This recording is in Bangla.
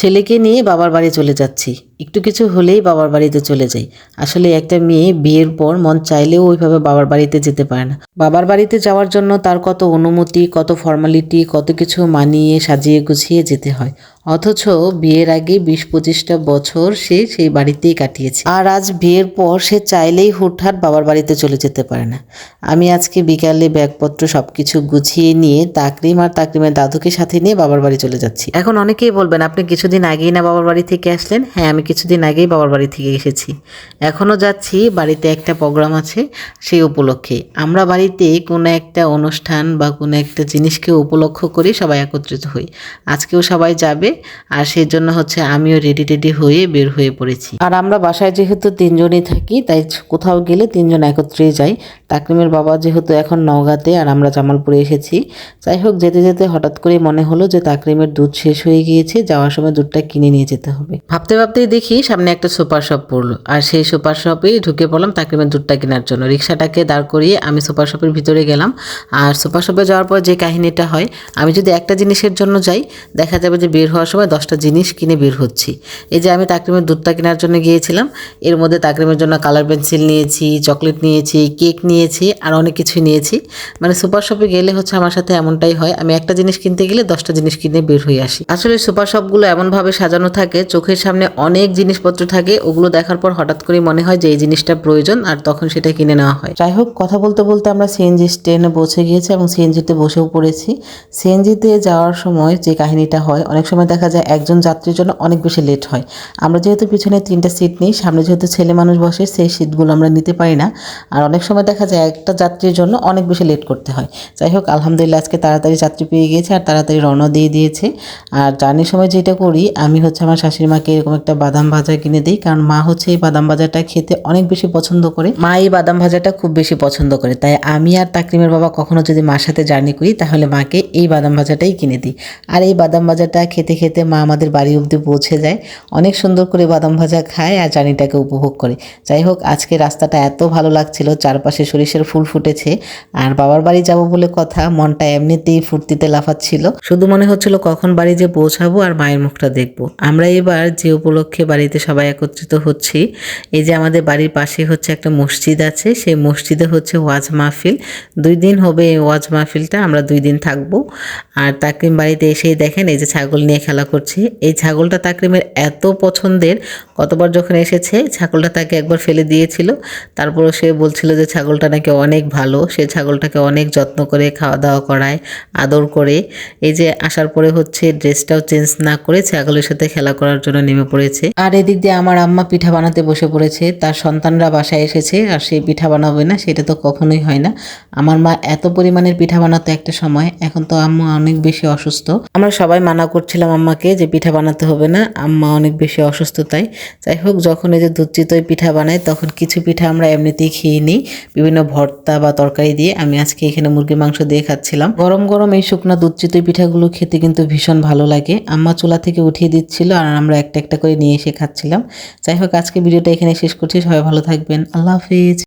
ছেলেকে নিয়ে বাবার বাড়ি চলে যাচ্ছি। একটু কিছু হলেই বাবার বাড়িতে চলে যাই। আসলে একটা মেয়ে বিয়ের পর মন চাইলেও ওইভাবে বাবার বাড়িতে যেতে পারে না। বাবার বাড়িতে যাওয়ার জন্য তার কত অনুমতি, কত ফর্মালিটি কত কিছু মানিয়ে সাজিয়ে গুছিয়ে যেতে হয়। অথচ বিয়ের আগে বিশ পঁচিশটা বছর সে সেই বাড়িতেই কাটিয়েছে। আর আজ বিয়ের পর সে চাইলেই হুটহাট বাবার বাড়িতে চলে যেতে পারে না। আমি আজকে বিকালে ব্যাগপত্র সব কিছু গুছিয়ে নিয়ে তাকরিম আর তাকরিমের দাদুকে সাথে নিয়ে বাবার বাড়ি চলে যাচ্ছি। এখন অনেকেই বলবেন, আপনি কিছুদিন আগেই না বাবার বাড়ি থেকে আসলেন? হ্যাঁ আমি কিছুদিন আগেই বাবার বাড়ি থেকে এসেছি। এখনও যাচ্ছি, বাড়িতে একটা প্রোগ্রাম আছে সেই উপলক্ষে। আমরা বাড়িতে কোনো একটা অনুষ্ঠান বা কোনো একটা জিনিসকে উপলক্ষ করি সবাই একত্রিত হই। আজকেও সবাই যাবে আর সেই জন্য হচ্ছে আমিও রেডি টেডি হয়ে বের হয়ে পড়েছি। আর আমরা বাসায় যেহেতু তিনজনই থাকি তাই কোথাও গেলে তিনজন একত্রে যাই। তাকরিমের বাবা যেহেতু এখন নওগাঁতে আর আমরা জামালপুরে এসেছি। যাই হোক যেতে যেতে হঠাৎ করে মনে হলো যে তাকরিমের দুধ শেষ হয়ে গিয়েছে যাওয়ার সময় দুধটা কিনে নিয়ে যেতে হবে। ভাবতে ভাবতেই দেখি সামনে একটা সুপার শপ পড়ল আর সেই সুপার শপেই ঢুকে পড়লাম তাকরিমের দুধটা কেনার জন্য। রিক্সাটাকে দাঁড় করিয়ে আমি সুপার শপের ভিতরে গেলাম আর সুপার শপে যাওয়ার পর যে কাহিনীটা হয় আমি যদি একটা জিনিসের জন্য যাই দেখা যাবে যে বের হওয়ার সময় দশটা জিনিস কিনে বের হচ্ছি। এই যে আমি তাকরিমের দুধটা কেনার জন্য গিয়েছিলাম, এর মধ্যে তাকরিমের জন্য কালার পেন্সিল নিয়েছি, চকলেট নিয়েছি, কেক নিয়েছি, আর অনেক কিছু নিয়েছি। মানে সুপার শপে গেলে হচ্ছে আমার সাথে এমনটাই হয়, আমি একটা জিনিস কিনতে গেলে দশটা জিনিস কিনে বের হয়ে আসি। আসলে সুপার শপগুলো এমনভাবে সাজানো থাকে, চোখের সামনে অনেক জিনিসপত্র থাকে, ওগুলো দেখার পর হঠাৎ করে মনে হয় যে এই জিনিসটা প্রয়োজন, আর তখন সেটা কিনে নেওয়া হয়। যাই হোক, কথা বলতে বলতে আমরা সিএনজি স্টেশনে পৌঁছে গিয়েছি এবং সিএনজিতে বসেও পড়েছি। সিএনজিতে যাওয়ার সময় যে কাহিনীটা হয়, অনেক সময় দেখা যায় একজন যাত্রীর জন্য অনেক বেশি লেট হয়। আমরা যেহেতু পিছনে তিনটা সিট নিই, সামনে যেহেতু ছেলে মানুষ বসে, সেই সিটগুলো আমরা নিতে পারি না। আর অনেক সময় দেখা যায় একটা যাত্রীর জন্য অনেক বেশি লেট করতে হয়। যাই হোক, আলহামদুলিল্লাহ আজকে তাড়াতাড়ি যাত্রী পেয়ে গিয়েছে আর তাড়াতাড়ি রওনা দিয়ে দিয়েছে। আর জার্নির সময় যেটা করি, আমি হচ্ছে আমার শাশুড়ি মাকে এরকম একটা বাদাম ভাজা কিনে দিই। কারণ মা হচ্ছে এই বাদাম ভাজাটা খেতে অনেক বেশি পছন্দ করে। মা এই বাদাম ভাজাটা খুব বেশি পছন্দ করে। তাই আমি আর তাকরিমের বাবা কখনো যদি মার সাথে জার্নি করি, তাহলে মাকে এই বাদাম ভাজাটাই কিনে দিই। আর এই বাদাম ভাজাটা খেতে খেতে মা আমাদের বাড়ি অবধি পৌঁছে যায়। অনেক সুন্দর করে বাদাম ভাজা খায় আর জার্নিটাকে উপভোগ করে। যাই হোক, আজকে রাস্তাটা এত ভালো লাগছিল, চারপাশে সরিষার ফুল ফুটেছে। আর বাবার বাড়ি যাব বলে কথা, মনটা এমনিতেই ফুর্তিতে লাফাচ্ছিল। শুধু মনে হচ্ছিল কখন বাড়ি যে পৌঁছাবো আর মায়ের মুখটা দেখব। আমরা এবার যে উপলক্ষে বাড়িতে সবাই একত্রিত হচ্ছি, এই যে আমাদের বাড়ির পাশে হচ্ছে একটা মসজিদ আছে, সেই মসজিদে হচ্ছে ওয়াজ মাহফিল। দুই দিন হবে ওয়াজ মাহফিলটা, আমরা দুই দিন থাকব। আর তাকরিম বাড়িতে এসেই দেখেন, এই যে ছাগল নিয়ে খেলা করছে। এই ছাগলটা তাকরিমের এত পছন্দের। কতবার যখন এসেছে, ছাগলটা তাকে একবার ফেলে দিয়েছিল। তারপরও সে বলছিল যে ছাগলটা নাকি অনেক ভালো। সে ছাগলটাকে অনেক যত্ন করে খাওয়া দাওয়া করায়, আদর করে। এই যে আসার পরে হচ্ছে ড্রেসটাও চেঞ্জ না করে ছাগলের সাথে খেলা করার জন্য নেমে পড়েছে। আর এদিক দিয়ে আমার আম্মা পিঠা বানাতে বসে পড়েছে। তার সন্তানরা বাসায় এসেছে আর সে পিঠা বানাবে না, সেটা তো কখনোই হয় না। আমার মা এত পরিমাণের পিঠা বানাতো একটা সময়, এখন তো আম্মা অনেক বেশি অসুস্থ। আমরা সবাই মানা করছিলাম আম্মাকে যে পিঠা বানাতে হবে না, আম্মা অনেক বেশি অসুস্থ তাই। যাই হোক, যখন এই যে দুধ চিতই পিঠা বানায়, তখন কিছু পিঠা আমরা এমনিতেই খেয়ে নিই। বিভিন্ন ভর্তা বা তরকারি দিয়ে আমি আজকে এখানে মুরগির মাংস দিয়ে খাচ্ছিলাম। গরম গরম এই শুকনো দুধ চিতই পিঠাগুলো খেতে কিন্তু ভীষণ ভালো লাগে। আম্মা চুলা থেকে উঠিয়ে দিচ্ছিল আর আমরা একটা একটা করে নিয়ে এসে খাচ্ছিলাম। যাই হোক, আজকে ভিডিওটা এখানে শেষ করছি। সবাই ভালো থাকবেন। আল্লাহ হাফিজ।